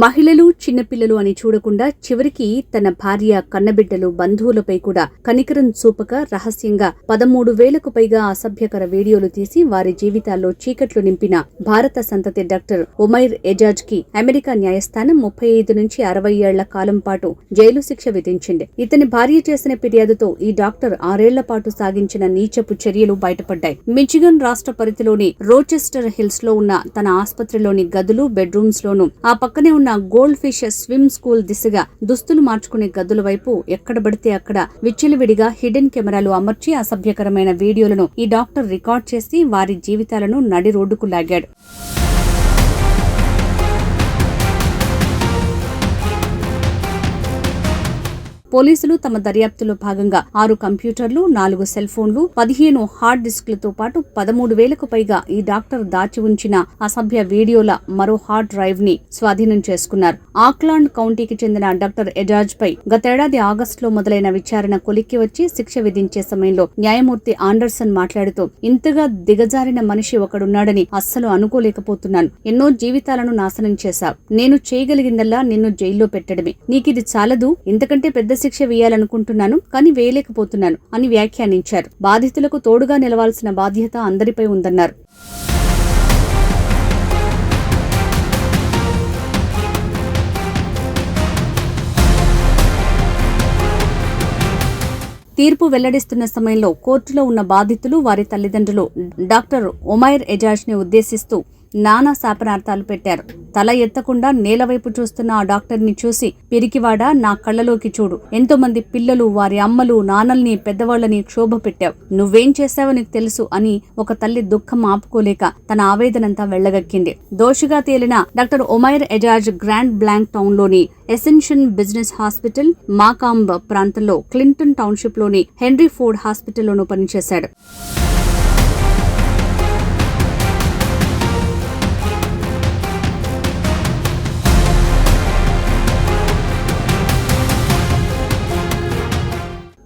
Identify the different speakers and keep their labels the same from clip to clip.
Speaker 1: మహిళలు చిన్నపిల్లలు అని చూడకుండా చివరికి తన భార్య కన్నబిడ్డలు బంధువులపై కూడా కనికరం చూపక రహస్యంగా పదమూడు వేలకు పైగా అసభ్యకర వీడియోలు తీసి వారి జీవితాల్లో చీకట్లు నింపిన భారత సంతతి డాక్టర్ ఉమైర్ ఎజాజ్కి అమెరికా న్యాయస్థానం ముప్పై ఐదు నుంచి అరవై ఏళ్ళ కాలం పాటు జైలు శిక్ష విధించింది. ఇతని భార్య చేసిన ఫిర్యాదుతో ఈ డాక్టర్ ఆరేళ్ళ పాటు సాగించిన నీచపు చర్యలు బయటపడ్డాయి. మిచిగన్ రాష్ట్ర పరిధిలోని రోచెస్టర్ హిల్స్లో ఉన్న తన ఆసుపత్రిలోని గదులు బెడ్రూమ్స్ లోను ఆ పక్కనే ఉన్న గోల్డ్ ఫిష్ స్విమ్ స్కూల్ దిశగా దుస్తులు మార్చుకునే గదుల వైపు ఎక్కడ పడితే అక్కడ విచ్చలవిడిగా హిడెన్ కెమెరాలు అమర్చి అసభ్యకరమైన వీడియోలను ఈ డాక్టర్ రికార్డ్ చేసి వారి జీవితాలను నడి రోడ్డుకు లాగాడు. పోలీసులు తమ దర్యాప్తులో భాగంగా ఆరు కంప్యూటర్లు నాలుగు సెల్ ఫోన్లు పదిహేను హార్డ్ డిస్క్లతో పాటు పదమూడు వేలకు పైగా ఈ డాక్టర్ దాచి ఉంచిన అసభ్య వీడియోల మరో హార్డ్ డ్రైవ్ని స్వాధీనం చేసుకున్నారు. ఆక్లాండ్ కౌంటీకి చెందిన డాక్టర్ ఎజాజ్ పై గతేడాది ఆగస్టులో మొదలైన విచారణ కొలిక్కి వచ్చి శిక్ష విధించే సమయంలో న్యాయమూర్తి ఆండర్సన్ మాట్లాడుతూ ఇంతగా దిగజారిన మనిషి ఒకడున్నాడని అస్సలు అనుకోలేకపోతున్నాను. ఎన్నో జీవితాలను నాశనం చేశావు. నేను చేయగలిగిందల్లా నిన్ను జైల్లో పెట్టడమే. నీకిది చాలదు. ఇంతకంటే పెద్ద శిక్ష వేయాలనుకుంటున్నాను కానీ వేయలేకపోతున్నాను అని వ్యాఖ్యానించారు. బాధితులకు తోడుగా నిలవాల్సిన బాధ్యత అందరిపై ఉందన్నారు. తీర్పు వెల్లడిస్తున్న సమయంలో కోర్టులో ఉన్న బాధితులు వారి తల్లిదండ్రులు డాక్టర్ ఒమైర్ ఎజాజ్ని ఉద్దేశిస్తూ నానా శాపనార్థాలు పెట్టారు. తల ఎత్తకుండా నేలవైపు చూస్తున్న ఆ డాక్టర్ని చూసి పిరికివాడా నా కళ్ళలోకి చూడు. ఎంతో మంది పిల్లలు వారి అమ్మలు నాన్నల్ని పెద్దవాళ్ళని క్షోభ పెట్టావు. నువ్వేం చేశావో నీకు తెలుసు అని ఒక తల్లి దుఃఖం ఆపుకోలేక తన ఆవేదనంతా వెళ్ళగక్కింది దోషిగా తేలిన doctor Omair Ejaz Grand Blanc టౌన్లోని Ascension business hospital Macomb ప్రాంతంలో క్లింటన్ టౌన్షిప్లోని హెన్రీ ఫోర్డ్ హాస్పిటల్లోనూ పనిచేశాడు.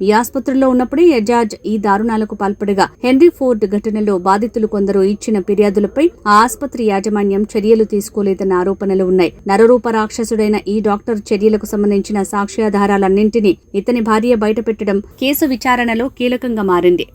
Speaker 1: ఈ ఆసుపత్రిలో ఉన్నప్పుడే ఎజాజ్ ఈ దారుణాలకు పాల్పడగా హెన్రీ ఫోర్డ్ ఘటనలో బాధితులు కొందరు ఇచ్చిన ఫిర్యాదులపై ఆ ఆసుపత్రి యాజమాన్యం చర్యలు తీసుకోలేదన్న ఆరోపణలు ఉన్నాయి. నరరూప రాక్షసుడైన ఈ డాక్టర్ చర్యలకు సంబంధించిన సాక్ష్యాధారాలన్నింటినీ ఇతని భార్య బయటపెట్టడం కేసు విచారణలో కీలకంగా మారింది.